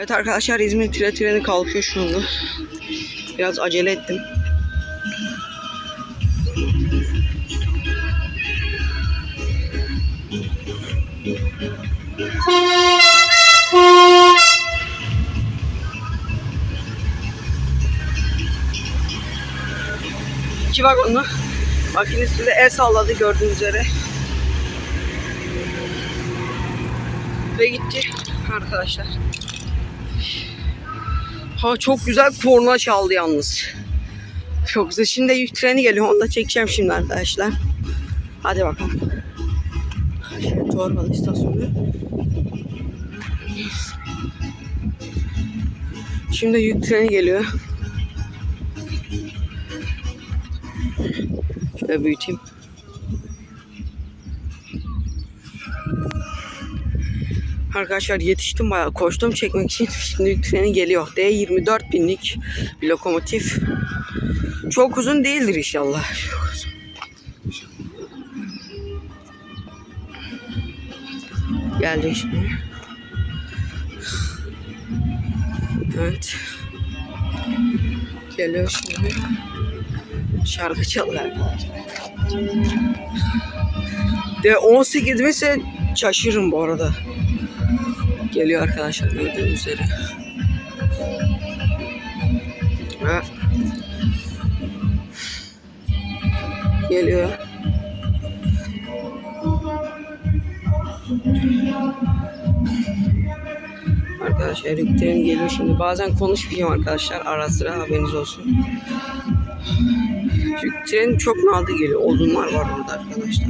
Evet arkadaşlar İzmir tire treni kalkıyor şu anda. Biraz acele ettim. İki vagonlu. Makinesi de el salladı gördüğünüz üzere. Ve gitti arkadaşlar. Ha çok güzel korna çaldı yalnız. Çok güzel. Şimdi treni geliyor. Onu da çekeceğim şimdi arkadaşlar. Hadi bakalım. Torbalı istasyonu. Şimdi yük treni geliyor. Şöyle büyüteyim. Arkadaşlar yetiştim bayağı koştum çekmek için. Şimdi treni geliyor. D24 binlik bir lokomotif. Çok uzun değildir inşallah. Geldi şimdi. Evet. Geliyor şimdi. Şarkı çalıyor. De 18 mesela şaşırırım bu arada. Geliyor arkadaşlar gördüğünüz üzere. Ve geliyor. Arkadaşlar yüklerim geliyor şimdi. Bazen konuşmayacağım arkadaşlar ara sıra haberiniz olsun. Yük treni çok nadir geliyor. Odunlar var orada arkadaşlar.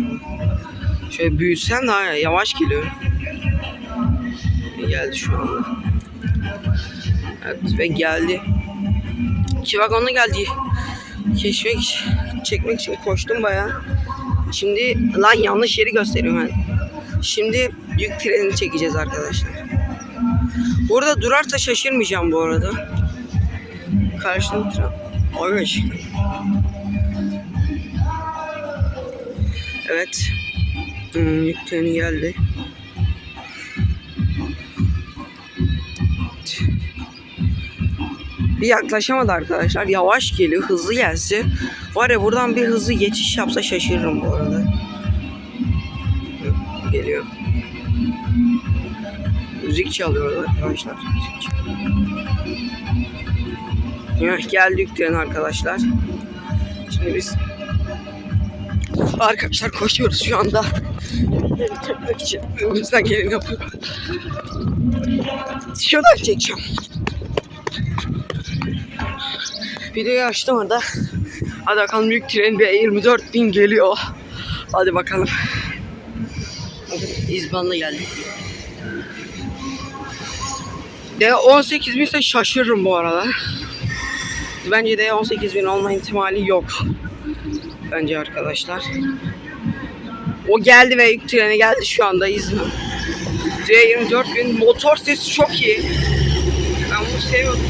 Şöyle büyütsem daha yavaş geliyor. Geldi şu anda. Evet ve geldi. İki vagonla geldi. Keşfek çekmek için koştum bayağı. Şimdi lan yanlış yeri gösteriyorum ben. Şimdi yük trenini çekeceğiz arkadaşlar. Burada durarsa şaşırmayacağım bu arada. Karşında tren. Işık. Evet. Hmm, yük treni geldi. Bir yaklaşamadı arkadaşlar. Yavaş geliyor. Hızlı gelse. Var ya buradan bir hızlı geçiş yapsa şaşırırım bu arada. Geliyor. Müzik çalıyor arkadaşlar. Müzik çalıyor. Evet, geldik tren arkadaşlar. Şimdi biz arkadaşlar koşuyoruz şu anda. Beni çekmek için elimizden geleni yapıyoruz. Şuradan çekeceğim. Videoyu açtım orada. Hadi bakalım büyük tren bir 24 bin geliyor. Hadi bakalım. İzban'la geldik. De 18 binse şaşırırım bu arada. Bence de 18 bin olma ihtimali yok. Bence arkadaşlar. O geldi ve ilk trene geldi şu anda İzmir. C24 bin motor sesi çok iyi. Ben bunu seviyordum.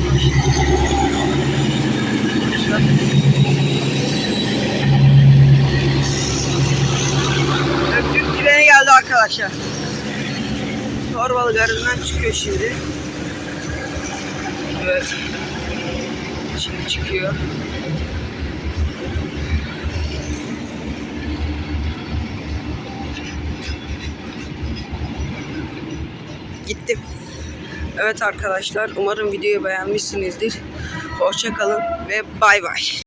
Öptük trene geldi arkadaşlar. Torbalı garından çıkıyor şimdi. Evet. Şimdi çıkıyor. Gittim. Evet arkadaşlar umarım videoyu beğenmişsinizdir. Hoşça kalın ve bay bay.